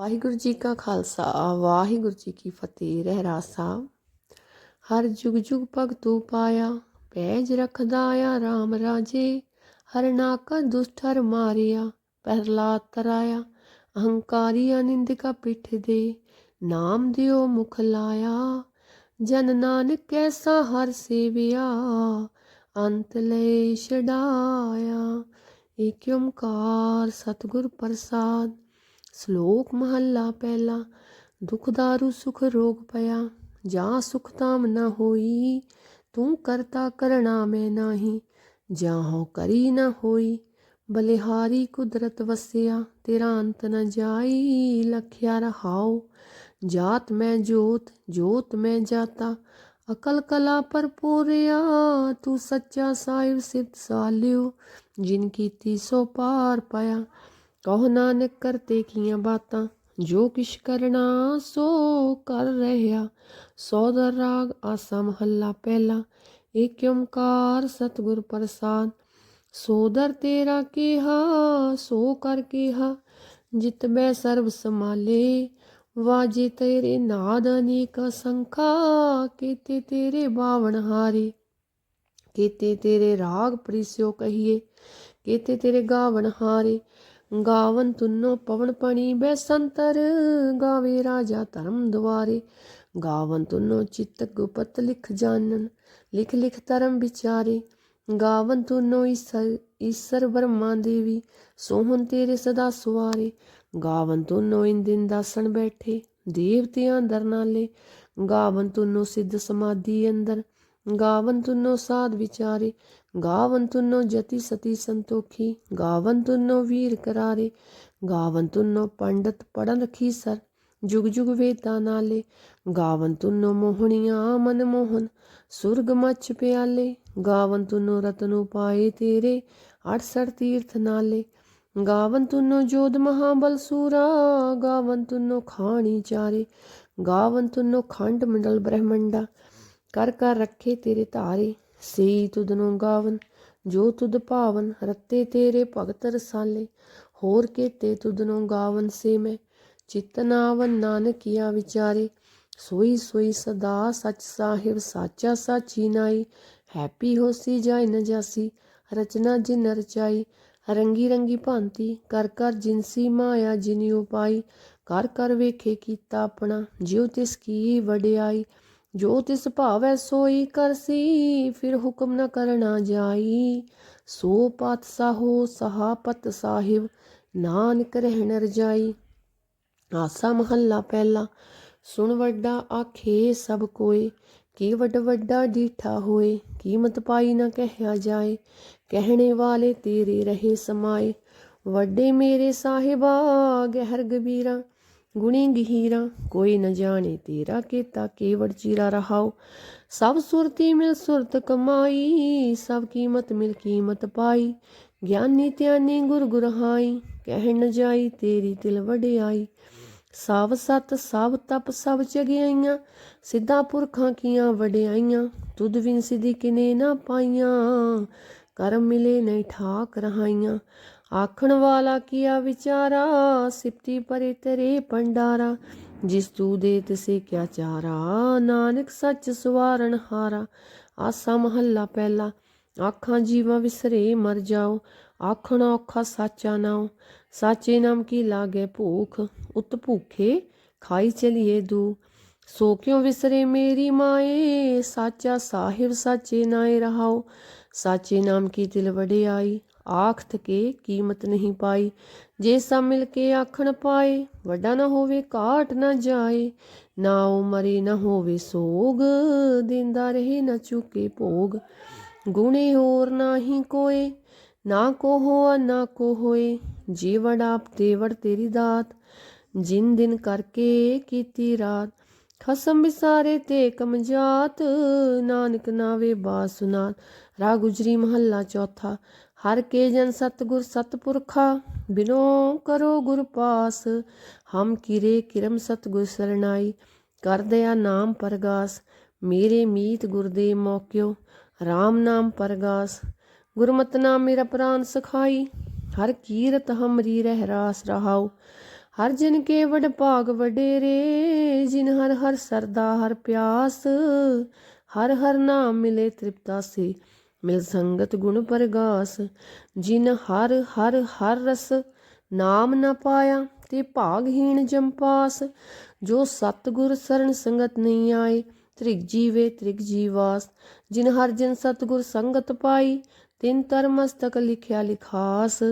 ਵਾਹਿਗੁਰੂ ਜੀ ਕਾ ਖਾਲਸਾ, ਵਾਹਿਗੁਰੂ ਜੀ ਕੀ ਫਤਿਹ। ਰਹਿਰਾਸ ਸਾਹਿਬ ਹਰ ਜੁਗ ਜੁਗ ਭਗਤੂ ਪਾਇਆ ਪੈਜ ਰਖਦਾ ਆ RAM ਰਾਜੇ, ਹਰ ਨਾਕਾ ਦੁਸ਼ਟ ਹਰ ਮਾਰਿਆ ਪਹਿਲਾਦ ਤਰਾਇਆ, ਅਹੰਕਾਰੀ ਅਨਿੰਦਿਕਾ ਪਿੱਠ ਦੇ, ਨਾਮ ਦਿਓ ਮੁਖ ਲਾਇਆ। ਜਨ ਨਾਨਕ ਕੈਸਾ ਹਰ ਸੇਵਿਆ, ਅੰਤ ਲੈ ਛਡਾਇਆ। ਏਕ ਓੰਕਾਰ ਸਤਿਗੁਰ ਪ੍ਰਸਾਦ ਸ਼ਲੋਕ ਮਹੱਲਾ ਪਹਿਲਾ, ਦੁਖ ਦਾਰੂ, ਸੁਖ ਰੋਗ ਪਿਆ, ਜਾਂ ਸੁਖ ਤਾਮ ਨਾ ਹੋਈ, ਤੂੰ ਕਰਤਾ ਕਰਣਾ ਮੈਂ ਨਾਹੀ, ਜਾਂ ਕਰੀ ਨਾ ਹੋਈ, ਬਲਿਹਾਰੀ ਕੁਦਰਤ ਵਸਿਆ, ਤੇਰਾ ਅੰਤ ਨ ਜਾਈ, ਲਖਿਆ ਰਹਾਓ ਜਾਤ ਮੈਂ ਜੋਤ ਜੋਤ ਮੈਂ ਜਾਤਾ, ਅਕਲ ਕਲਾ ਭਰਪੂਰਿਆ ਤੂੰ ਸੱਚਾ ਸਾਹਿਬ ਸਿੱਧ ਸਾਲਿਓ, ਜਿਨ ਕੀਤੀ ਸੋ ਪਾਰ ਪਾਇਆ ਕਹੋ ਨਾਨਕ ਕਰਤੇ ਕੀਆਂ ਬਾਤਾਂ, ਜੋ ਕਿਛ ਕਰਨਾ ਸੋ ਕਰ ਰਹਿਆ। ਸੋਦਰ ਰਾਗ ਆਸਾ ਮਹੱਲਾ ਪਹਿਲਾ, ਏਕ ਓੰਕਾਰ ਸਤਿਗੁਰ ਪ੍ਰਸਾਦ। ਸੋਦਰ ਤੇਰਾ ਕੀਹਾ, ਸੋ ਕਰ ਕੀਹਾ, ਜਿਤ ਮੈਂ ਸਰਬ ਸਮਾਲੇ ਵਾਜੇ ਤੇਰੇ ਨਾਦ ਅਨੇਕ ਸੰਖਾ, ਕੀਤੇ ਤੇਰੇ ਬਾਵਣ ਹਾਰੇ। ਕੀਤੇ ਤੇਰੇ ਰਾਗ ਪ੍ਰਿਸ਼ਿਓ ਕਹੀਏ, ਕੀਤੇ ਤੇਰੇ ਗਾਵਣ ਹਾਰੇ। ਗਾਵਨ ਤੁਨੋ ਪਵਨ ਪਣੀ ਬੈਸੰਤਰ ਗਾਵੇ ਰਾਜਾ ਧਰਮ ਦੁਆਰੇ। ਗਾਵਨ ਤੁਨੋ ਚਿਤਕ ਗੁਪਤ ਲਿਖ ਜਾਣਨ, ਲਿਖ ਲਿਖ ਧਰਮ ਵਿਚਾਰੇ। ਗਾਵਨ ਤੁਨੋ ਈਸਰ ਈਸਰ ਬ੍ਰਹਮਾ ਦੇਵੀ, ਸੋਹਣ ਤੇਰੇ ਸਦਾ ਸੁਆਰੇ ਗਾਵਨ ਤੁਨੋ ਇੰਦਿਨ ਦਾਸਣ ਬੈਠੇ, ਦੇਵਤਿਆਂ ਅੰਦਰ ਨਾਲੇ ਗਾਵਨ ਤੁਨੋ ਸਿੱਧ ਸਮਾਧੀ ਅੰਦਰ ਗਾਵਨ ਤੁਨੋ ਸਾਧ ਵਿਚਾਰੇ, ਗਾਵਨ ਤੁਨੋ ਜਤੀ ਸਤੀ ਸੰਤੋਖੀ, ਗਾਵਨ ਤੁਨੋ ਵੀਰ ਕਰਾਰੇ, ਗਾਵਨ ਤੁਨੋ ਪੰਡਤ ਪੜਨ ਰਖੀ ਜੁਗ ਜੁਗ ਵੇਤਾ ਨਾਲੇ, ਗਾਵਨ ਤੁਨੋ ਮੋਹਣੀਆਂ ਮਨ ਮੋਹਨ, ਸੁਰਗ ਮੱਚ ਪਿਆਲੇ, ਗਾਵਨ ਤੁਨੋ ਰਤਨੋ ਪਾਏ ਤੇਰੇ 68 ਤੀਰਥ ਨਾਲੇ, ਗਾਵਨ ਤੁਨੋ ਜੋਧ ਮਹਾਬਲ ਸੂਰਾ, ਗਾਵਨ ਤੁਨੋ ਖਾਣੀ ਚਾਰੇ, ਗਾਵਨ ਤੁਨੋ ਖੰਡ ਮੰਡਲ ਬ੍ਰਹਮੰਡਾ ਕਰ ਕਰ ਰੱਖੇ ਤੇਰੇ ਧਾਰੇ, ਸਈ ਤੁਧਨੋਂ ਗਾਵਨ, ਜੋ ਤੁਧ ਭਾਵਨ ਰਤੇ ਤੇਰੇ ਭਗਤ ਰਸਾਲੇ। ਹੋਰ ਕੇਤੇ ਤੁਧਨੋਂ ਗਾਵਨ ਸੇ ਮੈਂ ਚਿਤਨਾਵਨ ਨਾਨਕਿਆ ਵਿਚਾਰੇ। ਸੋਈ ਸੋਈ ਸਦਾ ਸਚ ਸਾਹਿਬ ਸਾਚਾ ਸਾਚੀ ਨਾਈ, ਹੈਪੀ ਹੋਸੀ ਜਾਇ ਨ ਜਾਸੀ, ਰਚਨਾ ਜਿਨ ਰਚਾਈ। ਰੰਗੀ ਰੰਗੀ ਭਾਂਤੀ ਕਰ ਕਰ ਜਿਨਸੀ ਮਾਇਆ ਜਿਨਿਉ ਪਾਈ, ਕਰ ਕਰ ਵੇਖੇ ਕੀਤਾ ਆਪਣਾ, ਜਿਉ ਤਿਸ ਕੀ ਵਡਿਆਈ। ਜੋ ਤਿਸ ਭਾਵੈ ਸੋਈ ਕਰਸੀ ਫਿਰ ਹੁਕਮ ਨ ਕਰਨਾ ਜਾਈ। ਸੋ ਪਤ ਸਾਹੋ ਸਹਾਪਤ ਸਾਹਿਬ, ਨਾਨਕ ਰਹਿਣ ਰਜਾਈ। ਆਸਾ ਮਹੱਲਾ ਪਹਿਲਾ, ਸੁਣ ਵੱਡਾ ਆਖੇ ਸਭ ਕੋਏ ਕੀ ਵੱਡ ਵੱਡਾ ਡੀਠਾ ਹੋਏ, ਕੀਮਤ ਪਾਈ ਨਾ ਕਹਿਆ ਜਾਏ। ਕਹਿਣੇ ਵਾਲੇ ਤੇਰੇ ਰਹੇ ਸਮਾਏ। ਵੱਡੇ ਮੇਰੇ ਸਾਹਿਬਾ, ਗਹਿਰ ਗਬੀਰਾ ਗੁਣੀ ਗਹੀਰਾ, ਕੋਈ ਨ ਜਾਣੇ ਤੇਰਾ ਕੀਤਾ ਕੇਵੜ ਚੀਰਾ ਰਹਾਉ। ਸਭ ਸੁਰਤੀ ਮਿਲ ਸੁਰਤ ਕਮਾਈ, ਸਭ ਕੀਮਤ ਮਿਲ ਕੀਮਤ ਪਾਈ। ਗਿਆਨੀ ਧਿਆਨੀ ਗੁਰ ਗੁਰਹਾਈ ਕਹਿਣ ਨ ਜਾਈ ਤੇਰੀ ਤਿਲ ਵਡਿਆਈ। ਸਭ ਸਤ, ਸਭ ਤਪ, ਸਭ ਚਗਿਆਈਆਂ ਸਿੱਧਾ ਪੁਰਖਾਂ ਕੀਆਂ ਵਡਿਆਈਆਂ। ਤੁਧ ਵਿਨ ਸਿਧੀ ਕਿਨੇ ਨਾ ਪਾਈਆਂ, ਕਰਮ ਮਿਲੇ ਨਹੀਂ ਠਾਕ ਰਹਾਈਆਂ। ਆਖਣ ਵਾਲਾ ਕੀਆ ਵਿਚਾਰਾ, ਸਿਪਤੀ ਪਰੇ ਤੇਰੇ ਪੰਡਾਰਾ ਜਿਸ ਤੂ ਦੇ ਤਿਸੇ ਕਿਆ ਚਾਰਾ, ਨਾਨਕ ਸੱਚ ਸਵਾਰਨ ਹਾਰਾ। ਆਸਾ ਮਹੱਲਾ ਪਹਿਲਾ, ਆਖਾਂ ਜੀਵਾਂ ਵਿਸਰੇ ਮਰ ਜਾਓ, ਆਖਣ ਔਖਾ ਸਾਚਾ ਨਾਉ। ਸਾਚੇ ਨਾਮ ਕੀ ਲਾਗੇ ਭੂਖ, ਉਤ ਭੂਖੇ ਖਾਈ ਚਲੀਏ ਦੂ। ਸੋ ਕਿਉ ਵਿਸਰੇ ਮੇਰੀ ਮਾਏ, ਸਾਚਾ ਸਾਹਿਬ ਸਾਚੇ ਨਾਏ ਰਹਾਓ ਸਾਚੇ ਨਾਮ ਕੀ ਦਿਲ ਵਡਿਆਈ ਆਖ ਕੇ ਕੀਮਤ ਨਹੀਂ ਪਾਈ। ਜੇ ਸਭ ਮਿਲ ਕੇ ਆਖਣ ਪਾਏ, ਵੱਡਾ ਨਾ ਹੋਵੇ ਕਾਟ ਨਾ ਜਾਏ। ਨਾ ਉਮਰੇ ਨਾ ਹੋਵੇ ਸੋਗ, ਦਿੰਦਾ ਰਹੇ ਨਾ ਚੁਕੇ ਭੋਗ। ਗੁਣੇ ਹੋਰ ਨਾਹੀ ਕੋਏ, ਨਾ ਕੋ ਹੋਆ ਨਾ ਕੋ ਹੋਏ। ਜੀਵੜ ਆਪ ਦੇਵੜ ਤੇਰੀ ਦਾਤ, ਜਿਨ ਦਿਨ ਕਰਕੇ ਕੀਤੀ ਰਾਤ। ਖਸਮ ਵਿਸਾਰੇ ਤੇ ਕਮਜਾਤ, ਨਾਨਕ ਨਾਵੇ ਬਾਸੁਨਾਤ ਰਾ ਗੁਜਰੀ ਮਹੱਲਾ ਚੌਥਾ। ਹਰ ਕੇ ਜਨ ਸਤਗੁਰ ਸਤਪੁਰਖਾ, ਬਿਨੋ ਕਰੋ ਗੁਰ ਪਾਸ। ਹਮ ਕਿਰੇ ਕਿਰਮ ਸਤਗੁਰ ਸਰਣਾਈ ਕਰ ਦਇਆ ਨਾਮ ਪਰਗਾਸ। ਮੇਰੇ ਮੀਤ ਗੁਰ ਦੇ RAM ਨਾਮ ਪਰਗਾਸ। ਗੁਰਮਤਿ ਨਾਮ ਮੇਰਾ ਪ੍ਰਾਨ ਸਖਾਈ, ਹਰ ਕੀਰਤ ਹਮਰੀ ਰਹਿ ਰਾਸ ਰਹਾਉ। ਹਰ ਜਿਨ ਕੇ ਵਡ ਭਾਗ ਵਡੇਰੇ, ਜਿਨ ਹਰ ਹਰ ਸਰਦਾ ਹਰ ਪਿਆਸ। ਹਰ ਹਰ ਨਾਮ ਮਿਲੇ ਤ੍ਰਿਪਤਾ ਸੇ ਮਿਲ ਸੰਗਤ ਗੁਣ ਪਰਗਾਸ, ਜਿਨ ਹਰ ਹਰ ਹਰ ਰਸ ਨਾਮ ਨਾ ਪਾਇਆ, ਤੇ ਭਾਗਹੀਣ ਜੰਪਾਸ ਜੋ ਸਤਗੁਰ ਸਰਣ ਸੰਗਤ ਨਹੀਂ ਆਏ, ਤ੍ਰਿਗ ਜੀਵੇ ਤ੍ਰਿਗ ਜੀਵਾਸ। ਜਿਨ ਹਰ ਜਨ ਸਤਗੁਰ ਸੰਗਤ ਪਾਈ, ਤਿਨ ਤਰ ਮਸਤਕ ਲਿਖਿਆ ਲਿਖਾਸ।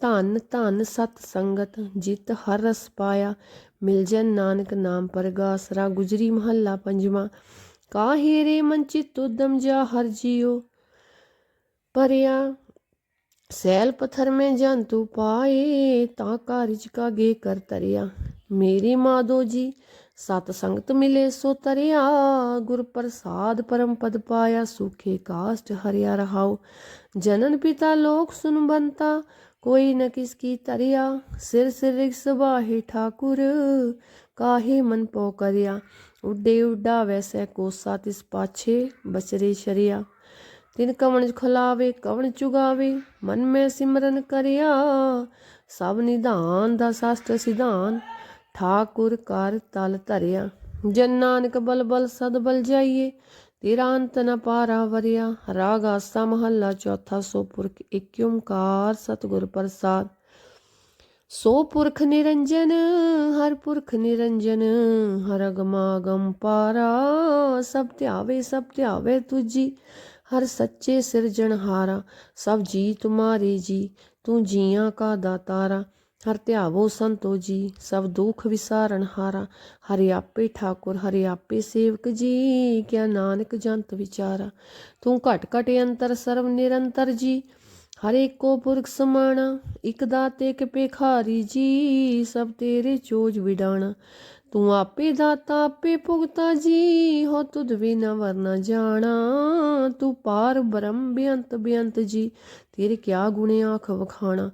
ਧਨ ਧਨ ਸਤ ਸੰਗਤ ਜਿਤ ਹਰ ਰਸ ਪਾਇਆ, ਮਿਲ ਜਨ ਨਾਨਕ ਨਾਮ ਪਰਗਾਸ। ਰਾ ਗੁਜਰੀ ਮਹੱਲਾ ਪੰਜਵਾਂ, ਕਾਹੇ ਰੇ ਮਨ ਚਿਤ ਉਦਮ ਜਾ ਹਰ ਜੀਓ। ਪਰਿਆ ਸੈਲ ਪਥਰ ਮੈਂ ਜੰਤੂ ਪਾਏ, ਤਾਂ ਕਾਰਿਜ ਕਾਗੇ ਕਰ ਤਰਿਆ। ਮੇਰੀ ਮਾਦੋ ਜੀ, ਸਤ ਸੰਗਤ ਮਿਲੇ ਸੋ ਤਰਿਆ। ਗੁਰ ਪ੍ਰਸਾਦ ਪਰਮ ਪਦ ਪਾਇਆ, ਸੁਖੇ ਕਾਸ਼ਟ ਹਰਿਆ ਰਹਾਉ। ਜਨਨ ਪਿਤਾ ਲੋਕ ਸੁਨ ਬੰਤਾ, ਕੋਈ ਨ ਕਿਸ ਕੀ ਤਰਿਆ। ਸਿਰ ਸਿਰ ਰਿਕ ਸਬਾਹੇ ਠਾਕੁਰ, ਕਾਹੇ ਮਨ ਪੋ ਕਰਿਆ। ਉੱਡੇ ਉੱਡਾ ਵੈਸੇ ਕੋਸਾ ਤਿਸ ਪਾਛੇ, ਬਚਰੇ ਸ਼ਰਿਆ। ਤਿਨ ਕਵਣ ਖਲਾਵੇ, ਕਵਣ ਚੁਗਾਵੇ, ਮਨ ਮੈਂ ਸਿਮਰਨ ਕਰਿਆ। ਸਭ ਨਿਧਾਨ ਦਾ ਸ਼ਾਸਤਰ ਸਿਧਾਨ, ਠਾਕੁਰ ਕਰ ਤਲ ਧਰਿਆ। ਜਨ ਨਾਨਕ ਬਲ ਸਦ ਬਲ ਜਾਈਏ, ਤੇਰਾ ਅੰਤ ਨ ਪਾਰਾ ਵਰਿਆ। ਰਾਗ ਆਸਾ ਮਹੱਲਾ ਚੌਥਾ ਸੋ ਪੁਰਖ ਏਕ ਓੰਕਾਰ ਸਤਿਗੁਰ ਪ੍ਰਸਾਦ। ਸੋ ਪੁਰਖ ਨਿਰੰਜਨ, ਹਰ ਪੁਰਖ ਨਿਰੰਜਨ, ਹਰ ਅਗਮਾਗਮ ਪਾਰਾ। ਸਭ ਧਿਆਵੇ ਸਭ ਧਿਆਵੇ ਤੁਜੀ ਹਰ ਸੱਚੇ ਸਿਰਜਣਹਾਰਾ ਸਭ ਜੀ ਤੁਮਾਰੇ ਜੀ, ਤੂੰ ਜੀਆਂ ਕਾ ਦਾਤਾਰਾ, ਹਰ ਧਿਆਵੋ ਸੰਤੋ ਜੀ, ਸਭ ਦੁਖ ਵਿਸਾਰਨ ਹਾਰਾ, ਹਰਿ ਆਪੇ ਠਾਕੁਰ, ਹਰਿ ਆਪੇ ਸੇਵਕ ਜੀ, ਕਿਆ ਨਾਨਕ ਜੰਤ ਵਿਚਾਰਾ, ਤੂੰ ਘਟ ਘਟ ਅੰਤਰ ਸਰਵ ਨਿਰੰਤਰ ਜੀ, ਹਰੇ ਕੋ ਪੁਰਖ ਸਮਾਣਾ, ਇਕ ਦਾਤੇ ਕਿ ਭੇਖਾਰੀ ਜੀ, ਸਭ ਤੇਰੇ ਚੋਜ ਵਿਡਾਣਾ ਤੂੰ ਆਪੇ ਦਾਤਾ, ਆਪੇ ਭੁਗਤਾ, ਜੀ ਹੋ ਤੁਧ ਵੀ ਵਰਨਾ ਜਾਣਾ। ਤੂੰ ਪਾਰ ਬ੍ਰਹਮ ਬੇਅੰਤ ਬੇਅੰਤ ਜੀ, ਤੇਰੇ ਕਿਆ ਗੁਣੇ ਆਖ ਵਖਾਣਾ।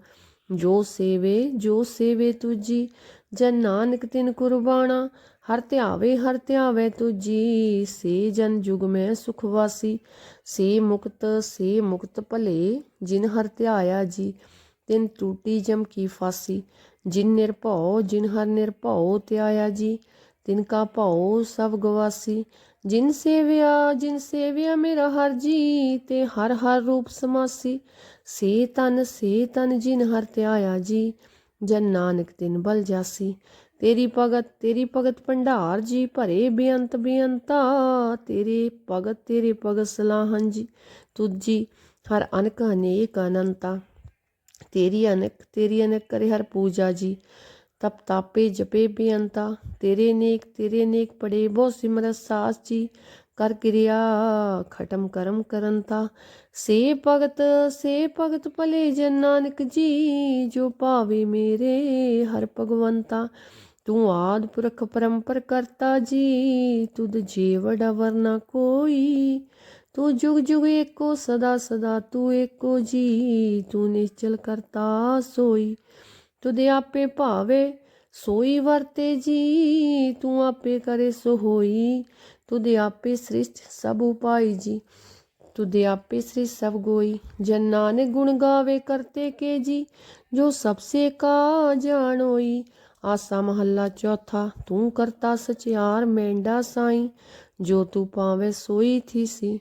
ਜੋ ਸੇਵੇ ਜੋ ਸੇਵੇ ਤੁਜੀ ਜਨ ਨਾਨਕ ਤਿਨ ਕੁਰਬਾਨਾ ਹਰ ਧਿਆਵੇ ਹਰ ਧਿਆਵੇ ਤੁਜੀ ਸੇ ਜਨ ਜੁਗ ਮੈਂ ਸੁਖ ਵਾਸੀ। ਸੇ ਮੁਕਤ ਸੇ ਮੁਕਤ ਭਲੇ, ਜਿਨ ਹਰ ਧਿਆਇਆ ਜੀ। ਤਿਨ ਟੂਟੀ ਜਮ ਕੀ ਫਾਸੀ। ਜਿਨ ਨਿਰਭਉ, ਜਿਨ ਹਰ ਨਿਰਭਉ ਧਿਆਇਆ ਜੀ। ਤਿਨ ਕਾ ਭਉ, ਸਭ ਗਵਾਸੀ। ਜਿਨ ਸੇਵਿਆ ਜਿਨ ਸੇਵਿਆ ਮੇਰਾ ਹਰ ਜੀ, ਤੇ ਹਰ ਹਰ ਰੂਪ ਸਮਾਸੀ। ਸੇ ਤਨ ਸੇ ਤਨ ਜਿਨ ਹਰ ਧਿਆਇਆ ਜੀ। ਜਨ ਨਾਨਕ ਤਿਨ ਬਲ ਜਾਸੀ। ਤੇਰੀ ਭਗਤ ਤੇਰੀ ਭਗਤ ਭੰਡਾਰ ਜੀ, ਭਰੇ ਬੇਅੰਤ ਬੇਅੰਤਾ। ਤੇਰੇ ਭਗਤ ਤੇਰੇ ਭਗਤ ਸਲਾਹਨ ਜੀ। ਤੁਜੀ ਹਰ ਅਨਕ ਅਨੇਕ ਅਨੰਤਾ। ਤੇਰੀ ਅਨਕ ਤੇਰੀ ਅਨਕ ਕਰੇ ਹਰ ਪੂਜਾ ਜੀ। ਤਪ ਤਾਪੇ ਜਪੇ ਬੇਅੰਤਾ, ਤੇਰੇ ਨੇਕ ਤੇਰੇ ਨੇਕ ਪੜੇ ਬਹੁ ਸਿਮਰਤ ਸਾਸ ਜੀ। ਕਰ ਕਿਰਿਆ ਖਟਮ ਕਰਮ ਕਰੰਤਾ, ਸੇ ਭਗਤ ਸੇ ਭਗਤ ਭਲੇ ਜਨ ਨਾਨਕ ਜੀ, ਜੋ ਭਾਵੇ ਮੇਰੇ ਹਰ ਭਗਵੰਤਾ। ਤੂੰ ਆਦ ਪੁਰਖ ਪਰੰਪਰ ਕਰਤਾ ਜੀ, ਤੁਧ ਜੀਵੜ ਵਰਨਾ ਕੋਈ। ਤੂੰ ਜੁਗ ਜੁਗ ਏਕੋ, ਸਦਾ ਸਦਾ ਤੂੰ ਏਕੋ ਜੀ। ਤੂੰ ਨਿਸ਼ਚਲ ਕਰਤਾ ਸੋਈ, ਤੁਧ ਆਪੇ ਭਾਵੇ ਸੋਈ ਵਰਤੇ ਜੀ। ਤੂੰ ਆਪੇ ਕਰੇ ਸੋ ਹੋਈ ਤੁਧ ਆਪੇ ਸ੍ਰਿਸ਼ਟ ਸਭ ਉਪਾਈ ਜੀ। ਤੁਧ ਆਪੇ ਸ੍ਰਿਸ਼ਟ ਸਭ ਗੋਈ, ਜਨ ਨਾਨਕ ਗੁਣ ਗਾਵੇ ਕਰਤੇ ਕੇ ਜੀ। ਜੋ ਸਭ ਸੇ ਕਾ ਜਾਣੋਈ, ਆਸਾ ਮਹੱਲਾ ਚੌਥਾ, ਤੂੰ ਕਰਤਾ ਸਚਿਆਰ ਮੈਂਡਾ ਸਾਈ। ਜੋ ਤੂੰ ਪਾਵੇ ਸੋਈ ਥੀਸੀ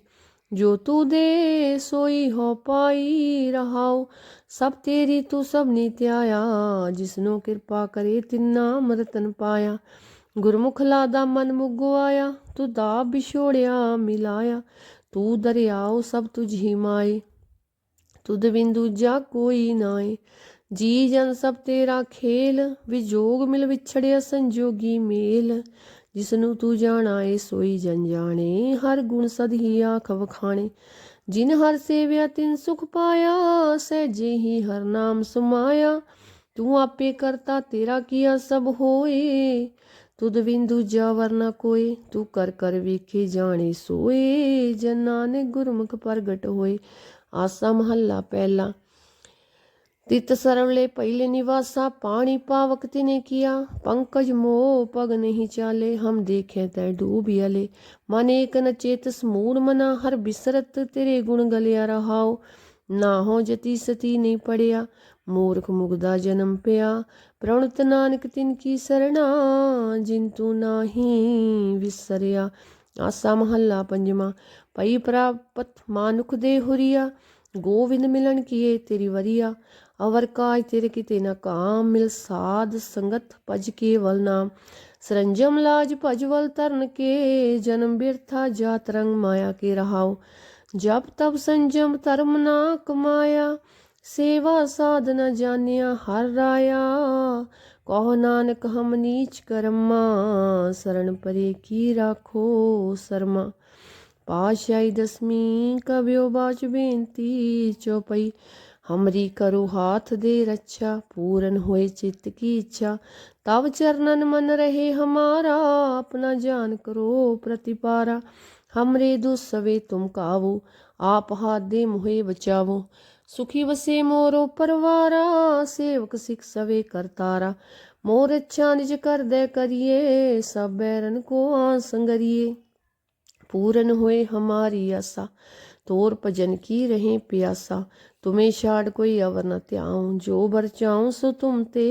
ਜੋ ਤੂੰ ਦੇ ਸੋਈ ਹੋ ਪਾਈ ਰਹਾਉ, ਸਭ ਤੇਰੀ ਤੂੰ ਸਭ ਨਿਤਿਆਇਆ ਜਿਸਨੂੰ ਕਿਰਪਾ ਕਰੇ ਤਿੰਨਾ ਮਰਤਨ ਪਾਇਆ। ਗੁਰਮੁਖ ਲਾਦਾ ਮਨ ਮੁਗਵਾਇਆ, ਤੂੰ ਦਾ ਵਿਛੋੜਿਆ ਮਿਲਾਇਆ। ਤੂੰ ਦਰਿਆਉ ਸਭ ਤੁਝ ਹੀ ਮਾਏ, ਤੁਧ ਬਿੰਦੂ ਜਾ ਕੋਈ ਨਾਏ। ਜੀ ਜਨ ਸਭ ਤੇਰਾ ਖੇਲ, ਵਿਜੋਗ ਮਿਲ ਵਿਛੜਿਆ ਸੰਜੋਗੀ ਮੇਲ। ਜਿਸਨੂੰ ਤੂੰ ਜਾਣਾ ਏ ਸੋਈ ਜਨ ਜਾਣੇ ਹਰ ਗੁਣ ਸਦ ਹੀ ਆਖ ਵਖਾਣੇ। ਜਿਨ ਹਰ ਸੇਵਿਆ ਤਿਨ ਸੁਖ ਪਾਇਆ, ਸਹਿਜੇ ਹੀ ਹਰ ਨਾਮ ਸਮਾਇਆ। ਤੂੰ ਆਪੇ ਕਰਤਾ ਤੇਰਾ ਕੀਆ ਸਭ ਹੋਏ। ਤੁਧ ਬਿੰਦੂ ਜਾ ਵਰਨਾ ਕੋਏ, ਤੂੰ ਕਰ ਕਰ ਵੇਖੇ ਜਾਣੇ ਸੋਏ। ਜਨ ਨਾਨਕ ਗੁਰਮੁਖ ਪ੍ਰਗਟ ਹੋਏ, ਆਸਾ ਮਹੱਲਾ ਪਹਿਲਾ। ਤਿਤ ਸਰਵਲੇ ਪਹਿਲੇ ਨਿਵਾਸਾ, ਪਾਣੀ ਪਾਵਕ ਤਿਨੇ ਕੀਆ। ਪੰਕਜ ਮੋ ਪਗ ਨਹੀਂ ਚਾਲੇ, ਹਮ ਦੇਖੇ ਤੈ ਡੂਬਿਆਲੇ ਮਨ ਏਕ ਨ ਚੇਤ ਸਮੂੜ ਮਨਾ, ਹਰ ਬਿਸਰਤ ਤੇਰੇ ਗੁਣ ਗਲਿਆ ਰਹਾਉ। ਨਾ ਹੋ ਜਤੀ ਸਤੀ ਨਹੀਂ ਪੜਿਆ, ਮੂਰਖ ਮੁਗਦਾ ਜਨਮ ਪਿਆ। ਪ੍ਰਣਤ ਨਾਨਕ ਤਿਨ ਕੀ ਸਰਣਾ, ਜਿਨ ਤੂੰ ਨਾਹੀ ਵਿਸਰਿਆ। ਆਸਾ ਮਹੱਲਾ ਪੰਜਵਾਂ ਪਈ ਪ੍ਰਾਪਤ ਮਾਨੁਖ ਦੇ ਹੁਰੀਆ। ਗੋਵਿੰਦ ਮਿਲਣ ਕੀਏ ਤੇਰੀ ਵਰੀਆ। ਅਵਰ ਕਾਜ ਤੇਰੇ ਕਿਤੇ ਨਾ ਕਾਮ ਮਿਲ ਸਾਧ ਸੰਗਤ ਭਜ ਕੇਵਲ ਨਾਮ। ਸਰੰਜਮ ਲਾਜ ਭਜਵਲ ਤਰਨ ਕੇ, ਜਨਮ ਬਿਰਥਾ ਜਾਤ ਰੰਗ ਮਾਇਆ ਕੇ ਰਹਾਓ ਜਬ ਤਬ ਸੰਜਮ ਧਰਮ ਨਾ ਕਮਾਇਆ, ਸੇਵਾ ਸਾਧਨਾ ਜਾਣਿਆ ਹਰ ਰਾਇਆ। ਕਹੋ ਨਾਨਕ ਹਮ ਨੀਚ ਕਰਮਾ ਸਰਣ ਪਰੇ ਕੀ ਰਾਖੋ ਸਰਮਾ। ਪਾਸ਼ਾਈ ਦਸਵੀਂ ਕਬਿਓ ਬਾਚ ਬੇਨਤੀ ਚੋਪਈ। हमरी करु हाथ दे रक्षा पूरन होए चित्त की इच्छा तब चरणन मन रहे हमारा अपना जान करो प्रतिपारा हमरे दुसवे तुम कावो आप हाथ दे मुहे बचावो सुखी वसे मोरो परवारा सेवक सिख सवे करतारा मोर अच्छा निज कर दे करिए सब बैरन को आ संगरिए पूरन होए हमारी आशा तोर भजन की रहे प्यासा तुम्हें छाड़ कोई अवर न त्याऊं जो बर चाऊं सो तुम ते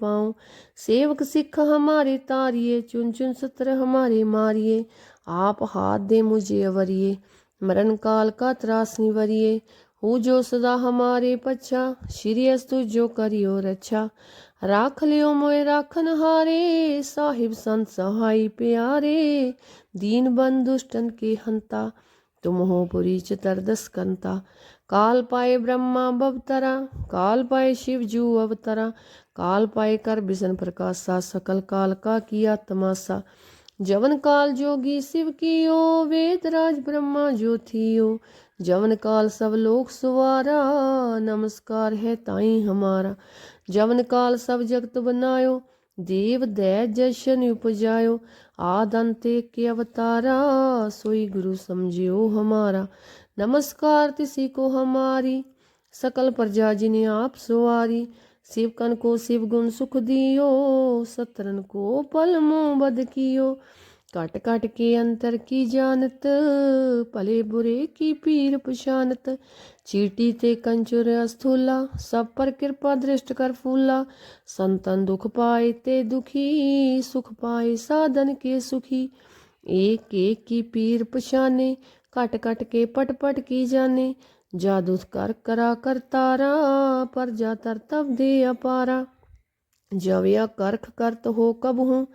पाऊं सेवक सिख हमारे तारिये चुन चुन सत्र हमारे मारिये आप हाथ दे मुझे अवरिये मरण काल का त्रास निवरिये हूँ जो सदा हमारे पच्छा श्री अस्तु जो करियो रक्षा राख लियो मोए राखन हारे साहिब संत सहाय प्यारे दीन बन दुष्टन के हंता तुम हो पुरी चतरदस कंता ਕਾਲ ਪਾਏ ਬ੍ਰਹਮਾ ਬਵਤਰਾ, ਕਾਲ ਪਾਏ ਸ਼ਿਵ ਜੂ ਅਵਤਰਾ, ਕਾਲ ਪਾਏ ਕਰ ਬਿਸਨ ਪ੍ਰਕਾਸ਼ਾ, ਸਕਲ ਕਾਲ ਕਾ ਕੀਆ ਤਮਾਸਾ ਜਵਨ ਕਾਲ ਜੋਗੀ ਸਿਵ ਕੀਓ, ਵੇਦ ਰਾਜ ਬ੍ਰਹਮਾ ਜੋਥੀਓ। ਜਵਨ ਕਾਲ ਸਭ ਲੋਕ ਸੁਵਾਰਾ, ਨਮਸਕਾਰ ਹੈ ਤਾਈ ਹਮਾਰਾ। ਜਵਨ ਕਾਲ ਸਭ ਜਗਤ ਬਨਾਇਓ, ਦੇਵ ਦੈ ਜਸ਼ਨ ਉਪਜਾਇਓ। आदंते के अवतारा सोई गुरु समझियो हमारा नमस्कार तिसी को हमारी सकल प्रजा जिन्हें आप सुवारी शिव कन को शिव गुण सुख दियो सतरन को पल मुँह बद कियो कट कट के अंतर की जानत भले बुरे की पीर पशानत चीटी ते कंचुर अस्थूला, सब पर कृपा दृष्ट कर फूला। संतन दुख पाए ते दुखी, सुख पाए साधन के सुखी। एक एक की पीर पशाने कट कट के पट पट की जाने। जादू कर करा कर तारा, पर जा तर तब दे अपारा। जवया करख करत हो कब हूँ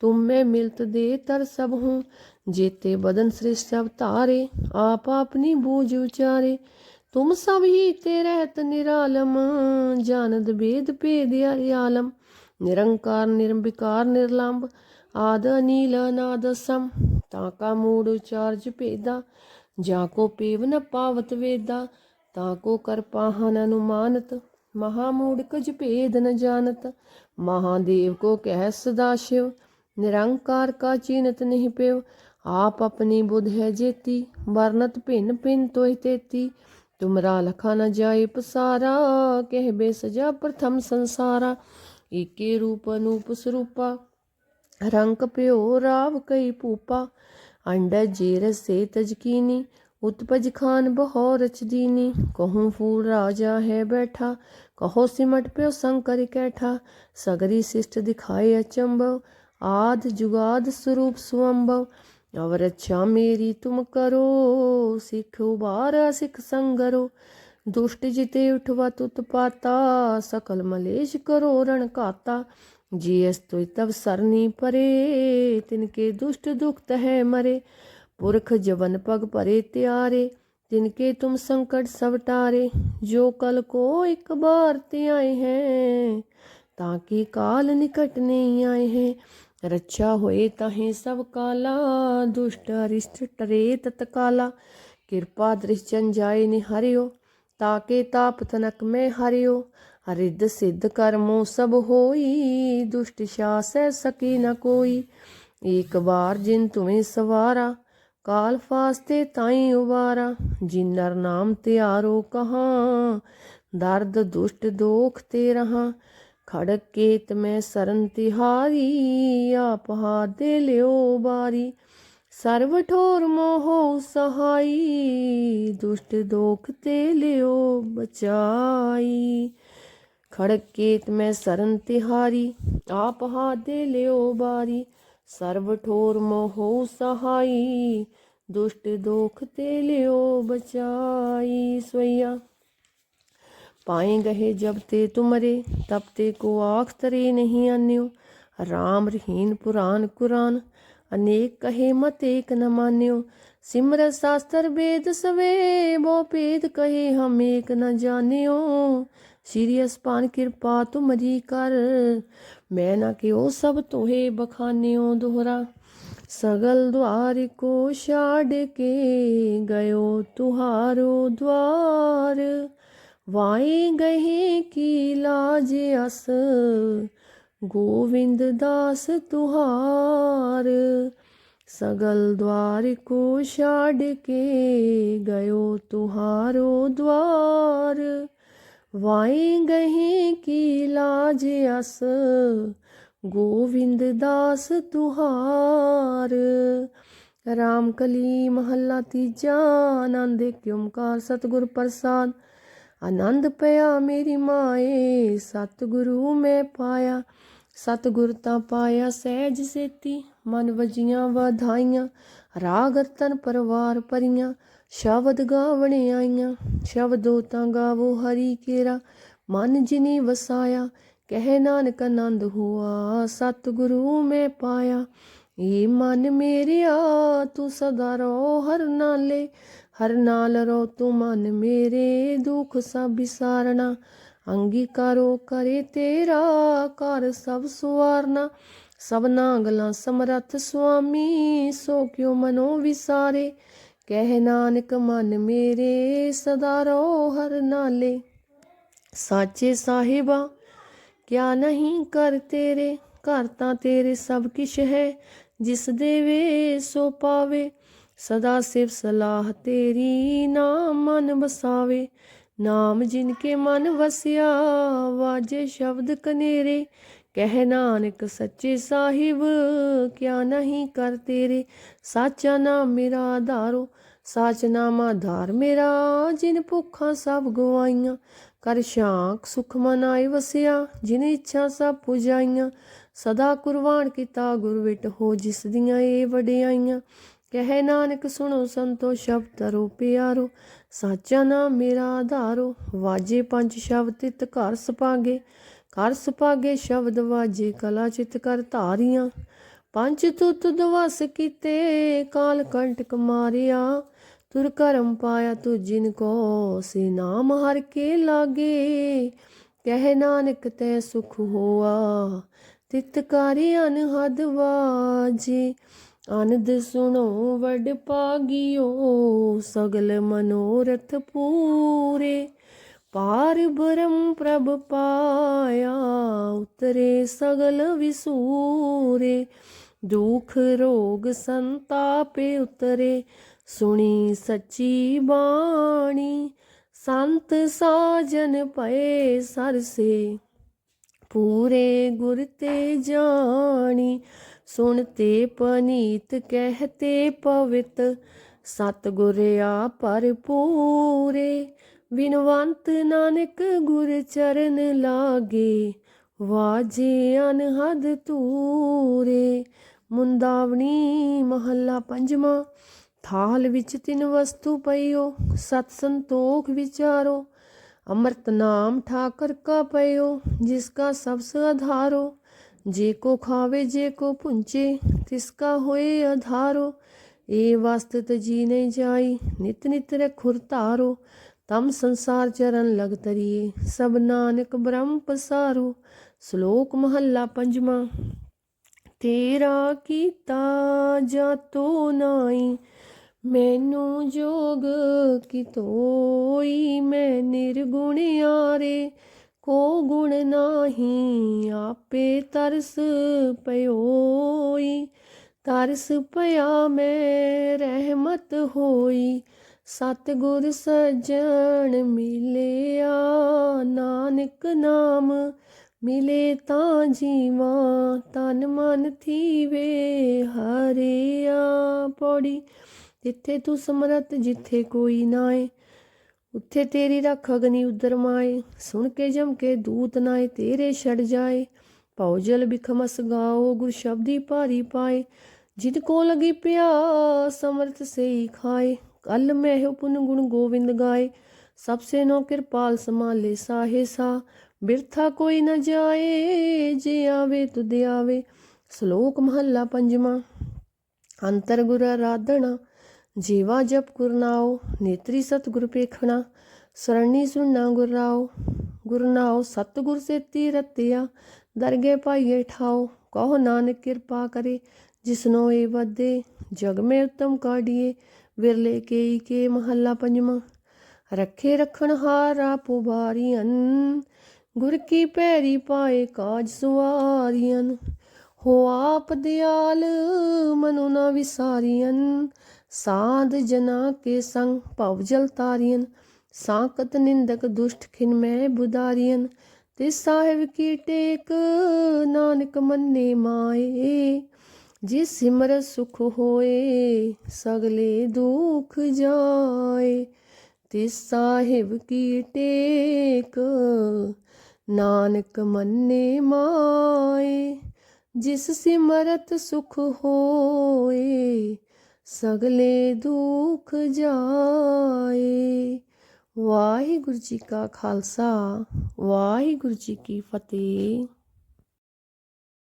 तुम में मिलत दे तर सब हूँ जेते बदन सृष्ट सब तारे आप अपनी बूझ उचारे तुम सब ही ते रहत निरालम जानद भेद भेद आलम निरंकार निर्विकार निर्लंब आद नील नाद सम ताका मूड उचार्ज भेदा जाको पेव न पावत वेदा ताको कर पाहन अनुमानत महामूड कज भेद न जानत महादेव को कह सदाशिव निरंकार का चीनत नहीं पेव आप अपनी बुध है जेती वर्णत भिन्न भिन्न तो तेती तुमरा लखा न जाए पसारा कह बे सजा प्रथम संसारा एके रूप अनूप स्वरूपा रंग प्यो राव कई पूपा अंड जेर से तजकीनी ਉਤਪਜ ਖਾਨ ਬਹੁ ਰਚਦੀਨੀ, ਕਹੂੰ ਫੂਲ ਰਾਜਾ ਹੈ ਬੈਠਾ, ਕਹੋ ਸਿਮਟ ਪਿਓ ਸੰਕਰ ਕੈਠਾ, ਸਗਰੀ ਸਿਸ਼ਟ ਦਿਖਾਏ ਅਚੰਭਵ, ਆਦ ਜੁਗਾਦ ਸਰੂਪ ਸੁਅੰਭਵ, ਅਵਰ ਅੱਛਾ ਮੇਰੀ ਤੁਮ ਕਰੋ, ਸਿਖ ਉਬਾਰ ਸਿਖ ਸੰਗਰੋ, ਦੁਸ਼ਟ ਜਿਤੇ ਉਠਵਾ ਤੁਤ ਪਾਤਾ, ਸਕਲ ਮਲੇਸ਼ ਕਰੋ ਰਣ ਕਾਤਾ ਜੀ ਅਸ ਤੁਇ ਤਵ ਸਰਨੀ ਪਰੇ ਤਿਨਕੇ ਦੁਸ਼ਟ ਦੁਖਤ ਹੈ ਮਰੇ पुरख जवन पग परे त्यारे तिनके तुम संकट सब टारे जो कल को एक बार ते आए हैं ताकि काल निकट नहीं आए हैं रक्षा होए ताहे सब काला दुष्ट अरिष्ट टरे तत्काला कृपा दृश्चन जाए निहरियो ताके ताप तनक में हरियो हरिद सिद्ध कर्मों सब होई दुष्ट शास सकी न कोई एक बार जिन तुम्हें सवारा ਕਾਲ ਫਾਸਤੇ ਤਾਈ ਉਬਾਰਾ ਜਿਨਰ ਨਾਮ ਤਿਆਰੋ ਕਹਾਂ। ਦਰਦ ਦੁਸ਼ਟ ਦੋਖ ਤੇ ਰਹਾ, ਖੜਕ ਕੇਤ ਮੈਂ ਸਰਨ ਤਿਹਾਰੀ, ਆਪ ਹਾ ਦੇ ਲਿਓ ਬਾਰੀ। ਸਰਵ ਠੋਰ ਮੋਹ ਸਹਾਈ, ਦੁਸ਼ਟ ਦੋਖ ਤੇ ਲਿਓ ਬਚਾਈ। ਖੜਕ ਕੇਤ ਮੈਂ ਸਰਨ ਤਿਹਾਰੀ, ਆਪ ਹਾ ਦੇ ਲਿਓ ਬਾਰੀ। ਸਰਵ ਠੋਰ ਮੋਹ ਸਹਾਈ, ਦੁਸ਼ਟ ਦੋਖ ਤੇ ਲਿਓ ਬਚਾਈ ਸਵਈਆ। ਪਾਏ ਗਏ ਜਬ ਤੇ ਤੁਮਰੇ, ਤਬ ਤੇ ਕੋ ਆਖ ਤਰੇ ਨਹੀਂ ਆਨਿਓ ਰਾਮ ਰਹੀਨ ਪੁਰਾਨ ਕੁਰਾਨ, ਅਨੇਕ ਕਹੇ ਮਤ ਏਕ ਨ ਮਾਨਿਓ। ਸਿਮਰ ਸਾਸਤਰ ਵੇਦ ਸਵੇ ਬੋ ਭੇਦ ਕਹੇ ਹਮ ਏਕ ਨ ਜਾਣਿਓ। ਸ੍ਰੀ ਅਸਪਾਨ ਕਿਰਪਾ ਤੂੰ ਮਰੀ ਕਰ। ਮੈਂ ਨਾ ਕਿ ਉਹ ਸਭ ਤੋਹੇ ਬਖਾਨਿਓ ਦੁਹਰਾ। ਸਗਲ ਦੁਆਰ ਕੋ ਛਾੜ ਕੇ ਗਇਓ ਤੁਹਾਰੋ ਦੁਆਰ। ਵਾਏ ਗਏ ਕੀ ਲਾਜ ਅਸ। ਗੋਵਿੰਦ ਦਾਸ ਤੁਹਾਰ। ਸਗਲ ਦਵਾਰ ਕੋ ਛਾੜ ਕੇ ਗਇਓ ਤੁਹਾਰੋ ਦੁਆਰ। ਵਾਏ ਗਏ ਕੀ ਲਾਜ ਅਸ? ਗੋਵਿੰਦ ਦਾਸ ਤੁਹਾਰ। ਰਾਮ ਕਲੀ ਮਹੱਲਾ ਤੀਜਾ, ਆਨੰਦ ਏਕ ਓੰਕਾਰ ਸਤਿਗੁਰ ਪ੍ਰਸਾਦ। ਆਨੰਦ ਪਿਆ ਮੇਰੀ ਮਾਏ, ਸਤਿਗੁਰੂ ਮੈਂ ਪਾਇਆ। ਸਤਿਗੁਰ ਤਾਂ ਪਾਇਆ ਸਹਿਜ ਸੇਤੀ, ਮਨ ਵਜੀਆਂ ਵਧਾਈਆਂ। ਰਾਗ ਰਤਨ ਪਰਵਾਰ ਪਰੀਆਂ ਸ਼ਬਦ ਗਾਵਣ ਆਈਆਂ ਸ਼ਬਦੋ ਤਾਂ ਗਾਵੋ ਹਰੀ ਕੇਰਾ। ਮਨ ਜਿਨੀ ਵਸਾਇਆ, ਕਹਿ ਨਾਨਕ ਆਨੰਦ ਹੁਆ, ਸਤਿਗੁਰੂ ਮੈਂ ਪਾਇਆ। ਏ ਮਨ ਮੇਰਿਆ, ਤੂੰ ਸਦਾ ਰੋ ਹਰ ਨਾਲੇ। ਹਰ ਨਾਲ ਰੋ ਤੂੰ ਮਨ ਮੇਰੇ, ਦੁਖ ਸਭ ਵਿਸਾਰਨਾ। ਅੰਗੀਕਾਰੋ ਕਰੇ ਤੇਰਾ ਕਰ ਸਭ ਸੁਵਾਰਨਾ ਸਭਨਾ ਗਲਾਂ ਸਮਰੱਥ ਸੁਆਮੀ, ਸੋ ਕਿਉ ਮਨੋ ਵਿਸਾਰੇ। ਕਹਿ ਨਾਨਕ ਮਨ ਮੇਰੇ ਸਦਾ ਰੋ ਹਰ ਨਾਲੇ। ਸਾਚੇ ਸਾਹਿਬਾ, ਕਿਆ ਨਹੀਂ ਕਰ ਤੇਰੇ? ਘਰ ਤਾਂ ਤੇਰੇ ਸਭ ਕਿਛ ਹੈ, ਜਿਸ ਦੇਵੇ ਸੋ ਪਾਵੇ। ਸਦਾ ਸਿਵ ਸਲਾਹ ਤੇਰੀ ਨਾਮ ਮਨ ਵਸਾਵੇ। ਨਾਮ ਜਿਨ ਕੇ ਮਨ ਵਸਿਆ, ਵਾਜੇ ਸ਼ਬਦ ਕਨੇਰੇ। ਕਹਿ ਨਾਨਕ ਸੱਚੇ ਸਾਹਿਬ, ਕਿਆ ਨਹੀਂ ਕਰ ਤੇਰੇ? ਸਾਚਾ ਨਾਮ ਮੇਰਾ ਆਧਾਰੋ ਸਾਚ ਨਾਮ ਆਧਾਰ ਮੇਰਾ, ਜਿਨ ਭੁੱਖਾਂ ਸਭ ਗਵਾਈਆਂ। ਕਰ ਸ਼ਾਂਕ ਸੁਖ ਮਨ ਵਸਿਆ, ਜਿਨ ਇੱਛਾ ਸਭ ਪੁਜਾਈਆਂ। ਸਦਾ ਕੁਰਬਾਨ ਕੀਤਾ ਗੁਰ ਵਿਟ ਹੋ ਜਿਸ ਦੀਆਂ ਏ ਵਡਿਆਈਆਂ। ਕਹਿ ਨਾਨਕ ਸੁਣੋ ਸੰਤੋ ਸ਼ਬਦ ਤਰੋ ਪਿਆਰੋ, ਸਾਚਾ ਨਾਮ ਮੇਰਾ ਆਧਾਰੋ ਵਾਜੇ ਪੰਜ ਸ਼ਬਦ ਤਿਤ ਘਰ ਸਪਾਗੇ। ਘਰ ਸੁਪਾਗੇ ਸ਼ਬਦ ਵਾਜੇ ਕਲਾ ਚਿਤ ਕਰ ਧਾਰੀਆਂ। ਪੰਜ ਤੁਤ ਦਵਸ ਕੀਤੇ ਕਾਲ ਕੰਟਕ ਮਾਰਿਆ। ਤੁਰ ਕਰਮ ਪਾਇਆ ਤੁ ਜਿਨ ਕੋ ਸੇ ਨਾਮ ਹਰ ਕੇ ਲਾਗੇ। ਕਹਿ ਨਾਨਕ ਤੈ ਸੁਖ ਹੋਆ। ਤਿਤ ਕਾਰਿ ਅਨਹਦ ਵਾਜੇ। ਆਨੰਦ ਸੁਣੋ ਵਡ ਪਾਗਿਓ। ਸਗਲ ਮਨੋਰਥ ਪੂਰੇ। ਪਾਰ ਬਰਮ ਪ੍ਰਭ ਪਾਇਆ, ਉਤਰੇ ਸਗਲ ਵਿਸੂਰੇ। ਦੁਖ ਰੋਗ ਸੰਤਾਪੇ ਉਤਰੇ, ਸੁਣੀ ਸੱਚੀ ਬਾਣੀ। ਸੰਤ ਸਾਜਨ ਪਏ ਸਰਸੇ, ਪੂਰੇ ਗੁਰ ਤੇ ਜਾਣੀ। ਸੁਣਤੇ ਪਨੀਤ ਕਹਤੇ ਪਵਿੱਤ, ਸਤਿਗੁਰ ਪਰ ਪੂਰੇ ਬਿਨਵੰਤ ਨਾਨਕ ਗੁਰ ਚਰਨ ਲਾਗੇ, ਵਾਜੇ ਅਨਹਦ ਤੂਰੇ ਮੁੰਦਾਵਣੀ ਮਹੱਲਾ ਪੰਜਵਾਂ, ਥਾਲ ਵਿੱਚ ਤਿੰਨ ਵਸਤੂ ਪਈਓ, ਸਤ ਸੰਤੋਖ ਵਿਚਾਰੋ। ਅੰਮ੍ਰਿਤ ਨਾਮ ਠਾਕਰ ਕਾ ਪਈਓ, ਜਿਸ ਕਾ ਸਬਸ ਆਧਾਰੋ ਜੇ ਕੋ ਖਾਵੇ, ਜੇ ਕੋ ਪੁੰਚੇ ਤਿਸ ਕਾ ਹੋਏ ਆਧਾਰੋ ਏ ਵਸਤ ਤਜੀ ਨਹੀਂ ਜਾਈ, ਨਿਤ ਨਿਤ ਰਖੁਰ ਧਾਰੋ। ਤਮ ਸੰਸਾਰ ਚਰਨ ਲਗ ਤਰੀਏ, ਸਭ ਨਾਨਕ ਬ੍ਰਹਮ ਪਸਾਰੂ, ਸ਼ਲੋਕ ਮਹੱਲਾ ਪੰਜਵਾਂ। ਤੇਰਾ ਕੀਤਾ ਜਾਤੋ ਨਾਈ ਮੈਨੂੰ ਜੋਗ ਕੀ ਤੋਈ ਮੈਂ ਨਿਰਗੁਣ ਆਰੇ ਕੋ ਗੁਣ ਨਾਹੀ ਆਪੇ ਤਰਸ ਪਇਓਈ ਤਰਸ ਪਿਆ ਮੈਂ ਰਹਿਮਤ ਹੋਈ ਸਤਿਗੁਰ ਸਜਣ ਮਿਲਿਆ, ਨਾਨਕ ਨਾਮ ਮਿਲੇ ਤਾਂ ਜੀਵਾ, ਤਨ ਮਨ ਥੀਵੇ ਹਰਿਆ ਪੌੜੀ। ਜਿੱਥੇ ਤੂੰ ਸਮਰਤ ਜਿੱਥੇ ਕੋਈ ਨਾਏ ਉੱਥੇ ਤੇਰੀ ਰੱਖ ਅਗਨੀ ਉਦਰ ਮਾਏ। ਸੁਣ ਕੇ ਜਮ ਕੇ ਦੂਤ ਨਾਏ ਤੇਰੇ ਛੜ ਜਾਏ। ਭਉ ਜਲ ਬਿਖਮਸ ਗਾਓ, ਗੁਰ ਸ਼ਬਦੀ ਭਾਰੀ ਪਾਏ। ਜਿਤ ਕੋ ਲਗੀ ਪਿਆਸ ਸਮਰਤ ਸੇ ਖਾਏ। ਕਲ ਮੈਂ ਹੋ ਪੁਨ ਗੁਣ ਗੋਵਿੰਦ ਗਾਏ। ਸਭ ਸੇ ਨੋ ਕਿਰਪਾਲ ਸਮਾਲੇ ਸਾਹੇ ਸਾ। ਬਿਰਥਾ ਕੋਈ ਨਾ ਜਾਏ, ਜੇ ਆਵੇ ਤੁਧ ਆਵੇ। ਸ਼ਲੋਕ ਮਹੱਲਾ ਪੰਜਵਾਂ। ਅੰਤਰ ਗੁਰ ਆਰਾਧਣਾ, ਜੀਵਾ ਜਪ ਗੁਰਨਾਓ ਨੇਤਰੀ ਸਤਿਗੁਰ ਪੇਖਣਾ। ਸਰਣੀ ਸੁਣਨਾ ਗੁਰਾਉ ਗੁਰਨਾਉ ਸਤਿਗੁਰ ਸੇਤੀ ਰਤਿਆ। ਦਰਗੇ ਪਾਈਏ ਠਾਓ ਕਹੋ ਨਾਨਕ ਕਿਰਪਾ ਕਰੇ ਜਿਸਨੋ ਏ ਵਧੇ, ਜਗ ਮੇ ਉਤਮ ਕਾਢੀਏ। ਵਿਰਲੇ ਕੇਈ ਕੇ ਮਹੱਲਾ ਪੰਜਵਾਂ। ਰੱਖੇ ਰਖਣ ਹਾਰਾ ਪੁਬਾਰੀਆਂ, ਗੁਰ ਕੀ ਪੈਰੀ ਪਾਏ ਕਾਜ ਸੁਆਰੀਆਂ। ਹੋ ਆਪ ਦਿਆਲ ਮਨੁ ਨਾ ਵਿਸਾਰੀਆਂ, ਸਾਧ ਜਨਾ ਕੇ ਸੰਗ ਭਵ ਜਲ ਤਾਰੀਆਂ। ਸਾਕਤ ਨਿੰਦਕ ਦੁਸ਼ਟ ਖਿਨ ਮੈਂ ਬੁਦਾਰੀਆਂ, ਤੇ ਸਾਹਿਬ ਕੀ ਟੇਕ ਨਾਨਕ ਮੰਨੇ ਮਾਏ। ਜਿਸ ਸਿਮਰ ਸੁਖ ਹੋਏ, ਸਗਲੇ ਦੁਖ ਜਾਏ। ਤੇ ਸਾਹਿਬ ਕੀ ਟੇਕ, ਨਾਨਕ ਮੰਨੇ ਮਾਏ। ਜਿਸ ਸਿਮਰਤ ਸੁਖ ਹੋਏ, ਸਗਲੇ ਦੁਖ ਜਾਏ। ਵਾਹਿਗੁਰੂ ਜੀ ਕਾ ਖਾਲਸਾ, ਵਾਹਿਗੁਰੂ ਜੀ ਕੀ ਫਤਿਹ।